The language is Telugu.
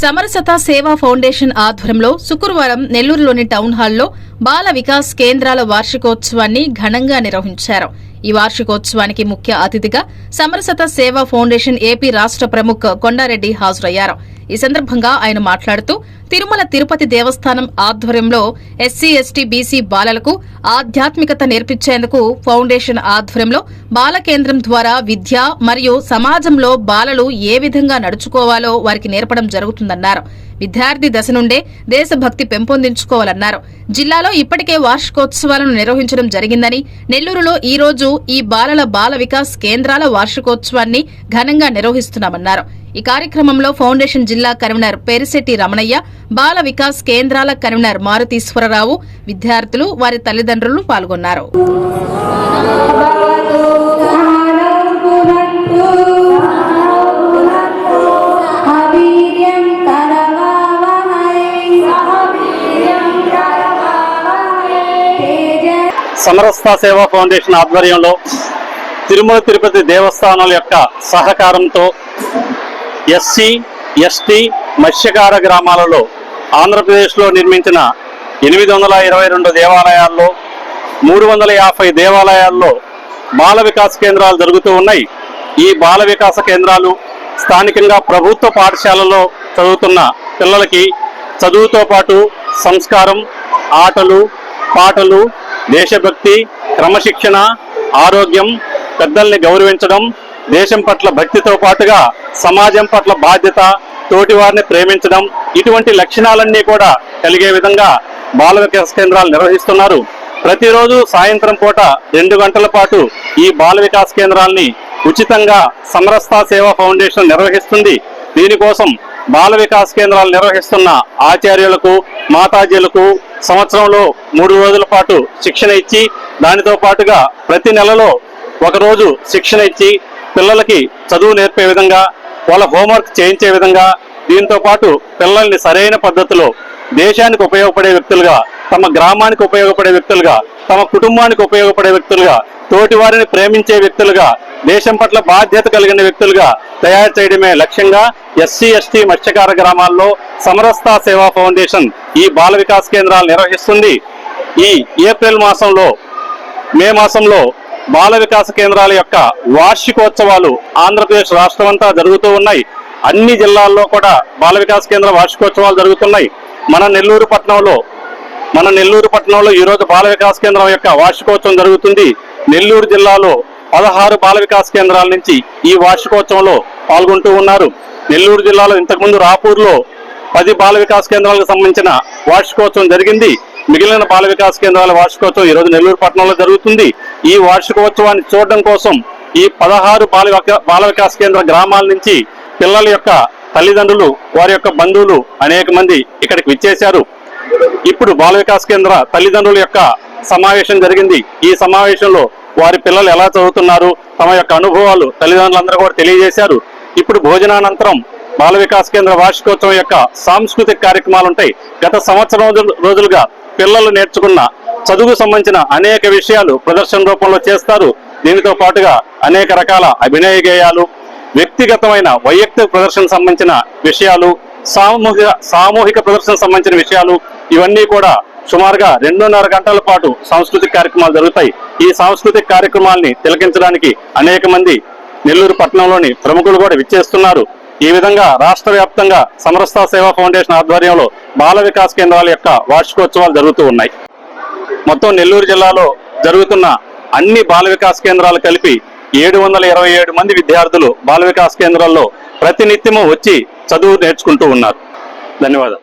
సమరసత సేవా ఫౌండేషన్ ఆధ్వర్యంలో శుక్రవారం నెల్లూరులోని టౌన్ హాల్లో బాల వికాస్ కేంద్రాల వార్షికోత్సవాన్ని ఘనంగా నిర్వహించారు. ఈ వార్షికోత్సవానికి ముఖ్య అతిథిగా సమరసత సేవా ఫౌండేషన్ ఏపీ రాష్ట్ర ప్రముఖ కొండారెడ్డి హాజరయ్యారు. ఈ సందర్భంగా ఆయన మాట్లాడుతూ తిరుమల తిరుపతి దేవస్థానం ఆధ్వర్యంలో ఎస్సీ ఎస్టీ బీసీ బాలలకు ఆధ్యాత్మికత నేర్పించేందుకు ఫౌండేషన్ ఆధ్వర్యంలో బాల కేంద్రం ద్వారా విద్య మరియు సమాజంలో బాలలు ఏ విధంగా నడుచుకోవాలో వారికి నేర్పడం జరుగుతుందన్నారు. విద్యార్థి దశ నుండే దేశభక్తి పెంపొందించుకోవాలన్నారు. జిల్లాలో ఇప్పటికే వార్షికోత్సవాలను నిర్వహించడం జరిగిందని నెల్లూరులో ఈ రోజు ఈ బాలల బాల వికాస్ కేంద్రాల వార్షికోత్సవాన్ని ఘనంగా నిర్వహిస్తున్నామన్నారు. ఈ కార్యక్రమంలో ఫౌండేషన్ జిల్లా కన్వీనర్ పేరిశెట్టి రమణయ్య బాల వికాస్ కేంద్రాల కన్వీనర్ మారుతీశ్వరరావు విద్యార్థులు వారి తల్లిదండ్రులు పాల్గొన్నారు. సమరస్థ సమరస్త సేవా ఫౌండేషన్ ఆధ్వర్యంలో తిరుమల తిరుపతి దేవస్థానాల యొక్క సహకారంతో ఎస్సీ ఎస్టీ మత్స్యకార గ్రామాలలో ఆంధ్రప్రదేశ్లో నిర్మించిన ఎనిమిది వందల ఇరవై రెండు దేవాలయాల్లో మూడు వందల యాభై దేవాలయాల్లో బాల వికాస కేంద్రాలు జరుగుతూ ఉన్నాయి. ఈ బాల వికాస కేంద్రాలు స్థానికంగా ప్రభుత్వ పాఠశాలలో చదువుతున్న పిల్లలకి చదువుతో పాటు సంస్కారం ఆటలు పాటలు దేశభక్తి క్రమశిక్షణ ఆరోగ్యం పెద్దల్ని గౌరవించడం దేశం పట్ల భక్తితో పాటుగా సమాజం పట్ల బాధ్యత తోటి వారిని ప్రేమించడం ఇటువంటి లక్షణాలన్నీ కూడా కలిగే విధంగా బాల వికాస్ కేంద్రాలు నిర్వహిస్తున్నారు. ప్రతిరోజు సాయంత్రం పూట రెండు గంటల పాటు ఈ బాల వికాస్ కేంద్రాల్ని ఉచితంగా సమరస్తా సేవా ఫౌండేషన్ నిర్వహిస్తుంది. దీనికోసం బాల వికాస్ కేంద్రాలు నిర్వహిస్తున్న ఆచార్యులకు మాతాజీలకు సంవత్సరంలో మూడు రోజుల పాటు శిక్షణ ఇచ్చి దానితో పాటుగా ప్రతి నెలలో ఒకరోజు శిక్షణ ఇచ్చి పిల్లలకి చదువు నేర్పే విధంగా వాళ్ళ హోంవర్క్ చేయించే విధంగా దీంతో పాటు పిల్లల్ని సరైన పద్ధతిలో దేశానికి ఉపయోగపడే వ్యక్తులుగా తమ గ్రామానికి ఉపయోగపడే వ్యక్తులుగా తమ కుటుంబానికి ఉపయోగపడే వ్యక్తులుగా తోటి వారిని ప్రేమించే వ్యక్తులుగా దేశం పట్ల బాధ్యత కలిగిన వ్యక్తులుగా తయారు చేయడమే లక్ష్యంగా ఎస్సీ ఎస్టీ మత్స్యకార గ్రామాల్లో సమరస్తా సేవా ఫౌండేషన్ ఈ బాల వికాస్ కేంద్రాలు నిర్వహిస్తుంది. ఈ ఏప్రిల్ మాసంలో మే మాసంలో బాల వికాస కేంద్రాల యొక్క వార్షికోత్సవాలు ఆంధ్రప్రదేశ్ రాష్ట్రమంతా జరుగుతూ ఉన్నాయి. అన్ని జిల్లాల్లో కూడా బాల వికాస కేంద్ర వార్షికోత్సవాలు జరుగుతున్నాయి. మన నెల్లూరు పట్టణంలో మన నెల్లూరు పట్టణంలో ఈరోజు బాల వికాస కేంద్రం యొక్క వార్షికోత్సవం జరుగుతుంది. నెల్లూరు జిల్లాలో పదహారు బాల వికాస కేంద్రాల నుంచి ఈ వార్షికోత్సవంలో పాల్గొంటూ ఉన్నారు. నెల్లూరు జిల్లాలో ఇంతకుముందు రాపూర్లో పది బాల వికాస కేంద్రాలకు సంబంధించిన వార్షికోత్సవం జరిగింది. మిగిలిన బాల వికాస్ కేంద్రాల వార్షికోత్సవం ఈ రోజు నెల్లూరు పట్టణంలో జరుగుతుంది. ఈ వార్షికోత్సవాన్ని చూడడం కోసం ఈ పదహారు బాల బాల వికాస్ కేంద్ర గ్రామాల నుంచి పిల్లల యొక్క తల్లిదండ్రులు వారి యొక్క బంధువులు అనేక మంది ఇక్కడికి విచ్చేశారు. ఇప్పుడు బాల వికాస్ కేంద్ర తల్లిదండ్రుల యొక్క సమావేశం జరిగింది. ఈ సమావేశంలో వారి పిల్లలు ఎలా చదువుతున్నారు తమ యొక్క అనుభవాలు తల్లిదండ్రులందరూ కూడా తెలియజేశారు. ఇప్పుడు భోజనానంతరం బాల వికాస్ కేంద్ర వార్షికోత్సవం యొక్క సాంస్కృతిక కార్యక్రమాలు ఉంటాయి. గత సంవత్సరం రోజులుగా పిల్లలు నేర్చుకున్న చదువుకు సంబంధించిన అనేక విషయాలు ప్రదర్శన రూపంలో చేస్తారు. దీనితో పాటుగా అనేక రకాల అభినయ గేయాలు వ్యక్తిగతమైన వైయక్తిక ప్రదర్శన సంబంధించిన విషయాలు సామూహిక సామూహిక ప్రదర్శన సంబంధించిన విషయాలు ఇవన్నీ కూడా సుమారుగా రెండున్నర గంటల పాటు సాంస్కృతిక కార్యక్రమాలు జరుగుతాయి. ఈ సాంస్కృతిక కార్యక్రమాల్ని తిలకించడానికి అనేక మంది నెల్లూరు పట్టణంలోని ప్రముఖులు కూడా విచ్చేస్తున్నారు. ఈ విధంగా రాష్ట్ర వ్యాప్తంగా సమరస్థ సేవా ఫౌండేషన్ ఆధ్వర్యంలో బాల వికాస్ కేంద్రాల యొక్క వార్షికోత్సవాలు జరుగుతూ ఉన్నాయి. మొత్తం నెల్లూరు జిల్లాలో జరుగుతున్న అన్ని బాల వికాస్ కేంద్రాలు కలిపి ఏడు వందల ఇరవై ఏడు మంది విద్యార్థులు బాల వికాస్ కేంద్రాల్లో ప్రతినిత్యము వచ్చి చదువు నేర్చుకుంటూ ఉన్నారు. ధన్యవాదాలు.